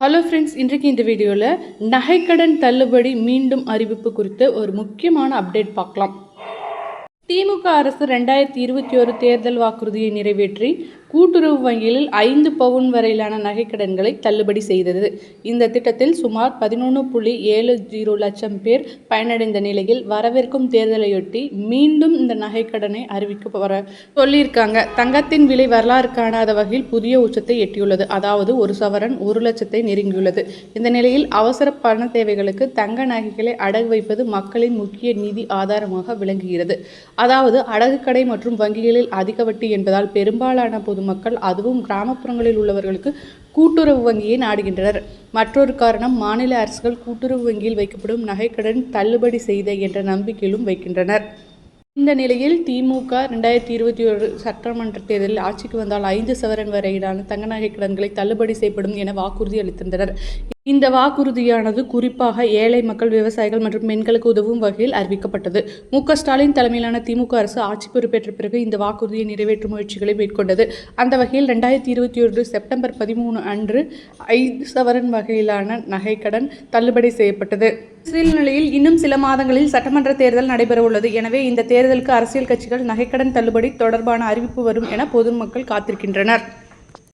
Hello friends இன்றைக்கு இந்த வீடியோவில் நகைக்கடன் தள்ளுபடி மீண்டும் அறிவிப்பு குறித்து ஒரு முக்கியமான அப்டேட் பார்க்கலாம். திமுக அரசு ரெண்டாயிரத்தி இருபத்தி ஒரு தேர்தல் வாக்குறுதியை நிறைவேற்றி கூட்டுறவு வங்கிகளில் ஐந்து பவுன் வரையிலான நகைக்கடன்களை தள்ளுபடி செய்தது. இந்த திட்டத்தில் சுமார் பதினொன்று புள்ளி ஏழு ஜீரோ லட்சம் பேர் பயனடைந்த நிலையில் வரவிருக்கும் தேர்தலையொட்டி மீண்டும் இந்த நகைக்கடனை அறிவிக்க வர சொல்லியிருக்காங்க. தங்கத்தின் விலை வரலாறு காணாத வகையில் புதிய உச்சத்தை எட்டியுள்ளது. அதாவது ஒரு சவரன் ஒரு லட்சத்தை நெருங்கியுள்ளது. இந்த நிலையில் அவசர பண தேவைகளுக்கு தங்க நகைகளை அடகு வைப்பது மக்களின் முக்கிய நிதி ஆதாரமாக விளங்குகிறது. அதாவது அடகு கடை மற்றும் வங்கிகளில் அதிக வட்டி என்பதால் பெரும்பாலான பொது பொதுமக்கள் அதுவும் கிராமப்புறங்களில் உள்ளவர்களுக்கு கூட்டுறவு வங்கியை நாடுகின்றனர். மற்றொரு காரணம் மாநில அரசுகள் கூட்டுறவு வங்கியில் வைக்கப்படும் நகைக்கடன் தள்ளுபடி செய்த என்ற நம்பிக்கையிலும் வைக்கின்றனர். இந்த நிலையில் திமுக ரெண்டாயிரத்தி இருபத்தி ஒரு சட்டமன்ற தேர்தலில் ஆட்சிக்கு வந்தால் ஐந்து சவரன் வரையிலான தங்க நகை கடன்களை தள்ளுபடி செய்யப்படும் என வாக்குறுதி அளித்திருந்தனர். இந்த வாக்குறுதியானது குறிப்பாக ஏழை மக்கள் விவசாயிகள் மற்றும் பெண்களுக்கு உதவும் வகையில் அறிவிக்கப்பட்டது. மு. ஸ்டாலின் தலைமையிலான திமுக அரசு ஆட்சி பொறுப்பேற்ற பிறகு இந்த வாக்குறுதியை நிறைவேற்றும் முயற்சிகளை மேற்கொண்டது. அந்த வகையில் ரெண்டாயிரத்தி இருபத்தி ஒன்று செப்டம்பர் பதிமூணு அன்று ஐந்து சவரன் வகையிலான நகைக்கடன் தள்ளுபடி செய்யப்பட்டது. நிலையில் இன்னும் சில மாதங்களில் சட்டமன்ற தேர்தல் நடைபெற உள்ளது எனவே இந்த தேர்தலுக்கு அரசியல் கட்சிகள் நகைக்கடன் தள்ளுபடி தொடர்பான அறிவிப்பு வரும் என பொதுமக்கள் காத்திருக்கின்றனர்.